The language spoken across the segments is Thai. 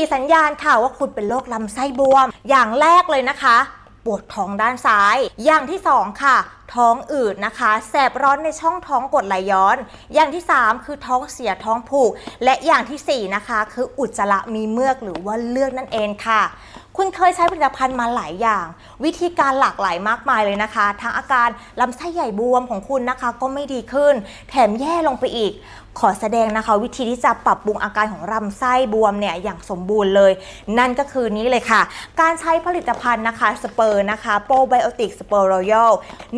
4 สัญญาณค่ะว่าคุณเป็นโรคลำไส้บวม อย่างแรกเลยนะคะ ปวดท้องด้านซ้าย อย่างที่ 2 ค่ะ ท้องอืดนะคะ แสบร้อนในช่องท้องกดไหลย้อน อย่างที่ 3 คือท้องเสียท้องผูก และอย่างทีสี่4 นะคะ คืออุจจาระมีเมือกหรือว่าเลือดนั่นเองค่ะ คุณเคยใช้ผลิตภัณฑ์มาหลายอย่าง วิธีการหลากหลายมากมายเลยนะคะ ทั้งอาการลำไส้ใหญ่บวมของคุณนะคะ ก็ไม่ดีขึ้น แถมแย่ลงไปอีก ขอแสดงนะคะ วิธีที่จะปรับปรุงอาการของลำไส้บวมเนี่ยอย่างสมบูรณ์เลย นั่นก็คือนี้เลยค่ะ การใช้ผลิตภัณฑ์นะคะสเปอร์นะคะโปรไบโอติกสเปอร์รอยัล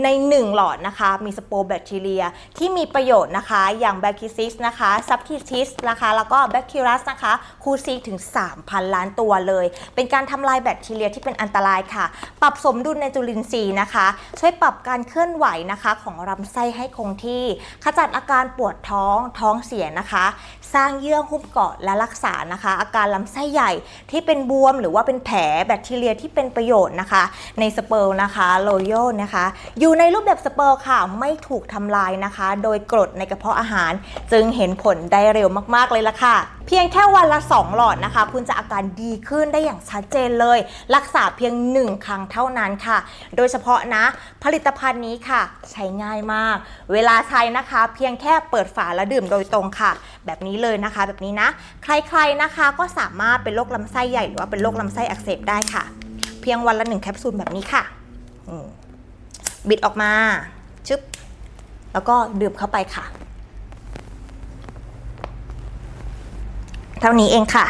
ใน 1 หลอดนะคะมีสโปรแบคทีเรียที่มีประโยชน์นะคะอย่างแบคทีซิสนะคะซับทิทิสนะคะแล้วก็แบคทีรัสนะคะคูซีถึง 3,000 ล้านตัวเลย เป็นการทำลายแบคทีเรียที่เป็นอันตรายค่ะ ปรับสมดุลในจุลินทรีย์นะคะ ช่วยปรับการเคลื่อนไหวนะคะของลำไส้ให้คงที่ ขจัดอาการปวดท้องท้องเสียนะคะ สร้างเยื่อหุ้มเกาะและรักษานะคะ อาการลำไส้ใหญ่ที่เป็นบวม หรือว่าเป็นแผลแบคทีเรียที่เป็นประโยชน์นะคะ ในสเปิร์ลนะคะโรโยนะคะ อยู่ในรูปแบบสเปิร์ลค่ะไม่ถูกทำลายนะคะ โดยกรดในกระเพาะอาหาร จึงเห็นผลได้เร็วมากๆเลยละค่ะ เพียงแค่วันละ 2 หลอดนะคะ คุณจะอาการดีขึ้นได้อย่างชัดเจนเลยรักษาเพียง 1 ครั้งเท่านั้นค่ะ โดยเฉพาะนะผลิตภัณฑ์นี้ค่ะ ใช้ง่ายมาก เวลาใช้นะคะ เพียงแค่เปิดฝาแล้วดื่มโดยตรงค่ะ แบบนี้เลยนะคะ แบบนี้นะ ใครๆนะคะก็สามารถเป็นโรคลำไส้ใหญ่หรือว่าเป็นโรคลำไส้อักเสบได้ค่ะ เพียงวันละหนึ่งแคปซูลแบบนี้ค่ะบิดออกมาชึบแล้วก็ดื่มเข้าไปค่ะ เท่านี้เองค่ะ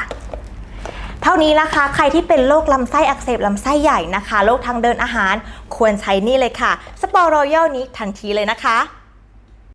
เท่านี้นะคะ ใครที่เป็นโรคลำไส้อักเสบลำไส้ใหญ่นะคะโรคทางเดินอาหารควรใช้นี่เลยค่ะ สปอร์รอยัลนี้ทันทีเลยนะคะ